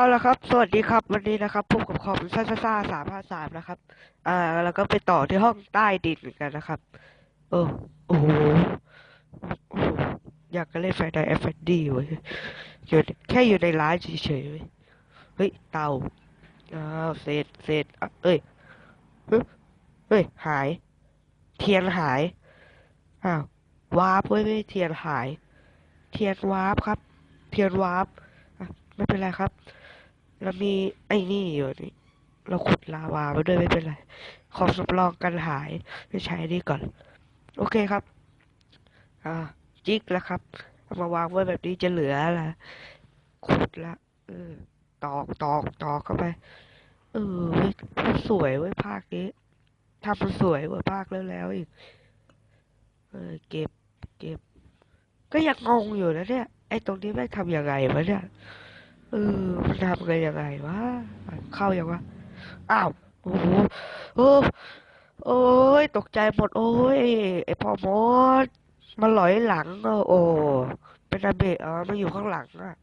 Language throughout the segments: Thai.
เอาละครับ สวัสดีครับ วันนี้นะครับพบกับคอมซ่าซ่าซ่าสามห้าสามนะครับ อ่า แล้วก็ไปต่อที่ห้องใต้ดินเหมือนกันนะครับ เออโอ้โห อยากจะเล่นไฟไดเอฟดีเว้ยอยู่แค่อยู่ในร้านเฉยๆเว้ย เฮ้ย เตาอ้าวเศษเศษเอ้ย เฮ้ย หาย เทียนหาย อ้าว วาร์ปเว้ยไม่เทียนหาย เทียนวาร์ปครับ เทียนวาร์ปไม่เป็นไรครับ เรามีไอ้นี่อยู่นี่เราขุดลาวามาด้วยไม่เป็นไร ของสำรองกันหายไปใช้นี่ก่อน โอเคครับ อ่า จิกแล้วครับเอามาวางไว้แบบนี้จะเหลือละขุดละ เออ ตอกตอกตอกเข้าไป เออสวยเว้ยภาคนี้ทำสวยกว่าภาคแล้วแล้วอีก เออ เก็บ เก็บ ก็ยังงงอยู่นะเนี่ย ไอ้ตรงนี้แม่งทำยังไงวะเนี่ย เออทำกันยังไงวะ เข้ายังวะ อ้าว โอ้โหโอ้โอ้ย ตกใจหมด โอ้ย ไอพ่อมดมาหลอยหลังอะโอ้เป็นอาเบะอ๋อมาอยู่ข้างหลังอะ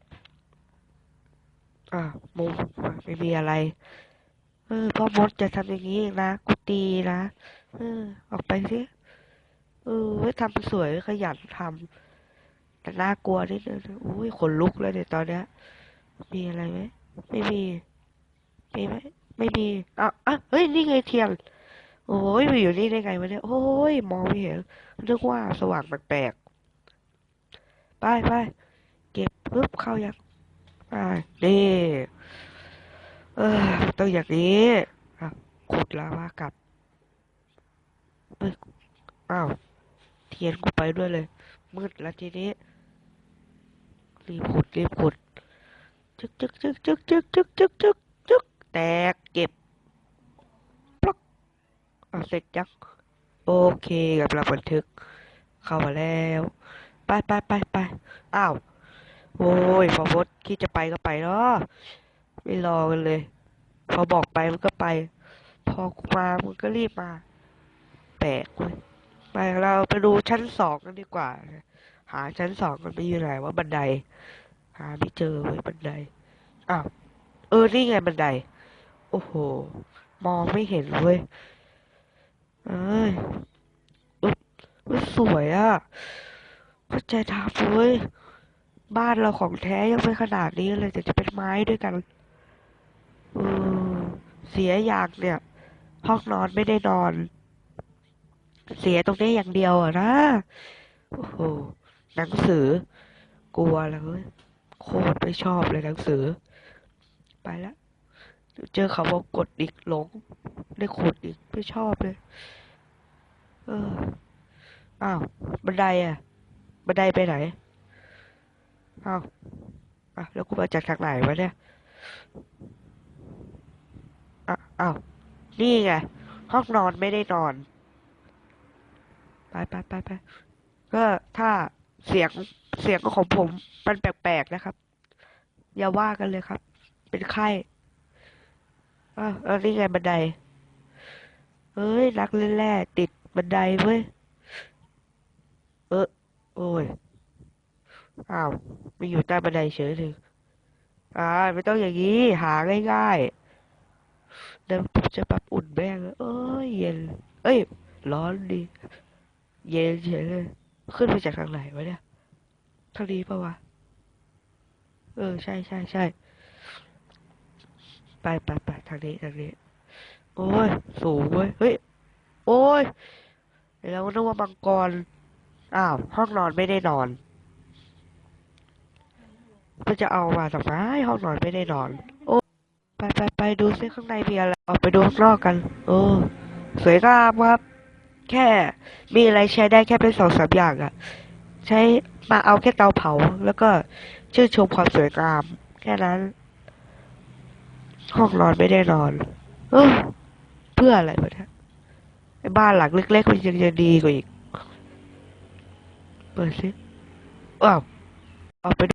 อะมุมไม่มีอะไร เออพ่อมดจะทำอย่างนี้นะ กูตีนะ เออ ออกไปสิเออทำสวยขยันทำแต่น่ากลัวนิดนึงอุ้ยขนลุกเลยเนี่ยตอนเนี้ย มีอะไรไหมไม่มีมีไหมไม่มีอะอะเฮ้ย นี่ไงเทียน โอ้ยมาอยู่นี่ได้ไงวะเนี่ย โอ้ย มองไม่เห็นนึกว่าสว่างแปลกๆ ไปไปเก็บปึ๊บเข้ายังไปนี่เออต้องอย่างนี้อะขุดลาวากลับเอ้ยอ้าว เทียนกูไปด้วยเลย มืดแล้วทีนี้ รีบขุดรีบขุด จึกจึกจึกจึกจึกจึกจึกจึกจึกแตกเก็บปลักอะเสร็จยังโอเคกับเราบันทึก เข้ามาแล้ว ไปไปไปไปอ้าวโอ้ยพอพดคิดจะไปก็ไปเนาะไม่รอกันเลย พอบอกไปมันก็ไป พอกูมามันก็รีบมา แปลกเว้ยไปเราไปดูชั้นสองกันดีกว่า หาชั้นสองกันไปอยู่ไหนว่าบันได หาไม่เจอเว้ยบันไดอ้าวเออ นี่ไงบันได โอ้โห มองไม่เห็นเว้ยเอ้ยอุ๊ยอุ๊ยสวยอะเข้าใจทำเว้ย บ้านเราของแท้ยังไม่ขนาดนี้เลยแต่จะเป็นไม้ด้วยกันเอเสียอย่างเนี่ย ห้องนอนไม่ได้นอน เสียตรงนี้อย่างเดียวอะนะ โอ้โห หนังสือ กลัวเลย โคตรไม่ชอบเลยหนังสือ ไปแล้วเดี๋ยวเจอเขาบอกกดอีกหลง ได้ขุดอีกไม่ชอบเลย เอออ้าวบันไดอะบันไดไปไหนอ้าวอะแล้วกูมาจากทางไหนวะเนี่ยอะอ้าวนี่ไงห้องนอนไม่ได้นอน ไปไปไปไปก็ถ้าเสียง เสียงของผมมันแปลกๆนะครับ อย่าว่ากันเลยครับ เป็นไข้อะเออนี่ไงบันไดเฮ้ยนักเล่นแร่ติดบันไดเว้ยเออโอ้ยอ้าวไม่อยู่ใต้บันไดเฉยเลยอ่าไม่ต้องอย่างนี้ หาง่ายๆเดี๋ยวผมจะปรับอุ่นแม่งเลยเอ้ยเย็น เอ้ย ร้อนดี เย็นเฉยเลย ขึ้นไปจากทางไหนวะเนี่ย ทางนี้ปะวะ เออ ใช่ใช่ใช่ ไปไปไปทางนี้ทางนี้ โอ้ย สูงเว้ย เฮ้ย โอ้ยแล้วนึกว่ามังกร อ้าว ห้องนอนไม่ได้นอนก็จะเอามาจากไหนห้องนอนไม่ได้นอน โอ้ ไปไปไปดูซิข้างในมีอะไร ออกไปดูข้างนอกกัน โอ้ สวยงามครับ แค่ มีอะไรใช้ได้แค่เป็นสองสามอย่างอะ ใช้มาเอาแค่เตาเผา แล้วก็ชื่นชมความสวยงาม แค่นั้น ห้องนอนไม่ได้นอน เออเพื่ออะไรวะเนี่ยไอ้บ้านหลังเล็กๆมันยังจะดีกว่าอีก เปิดสิอ้าวเอาไป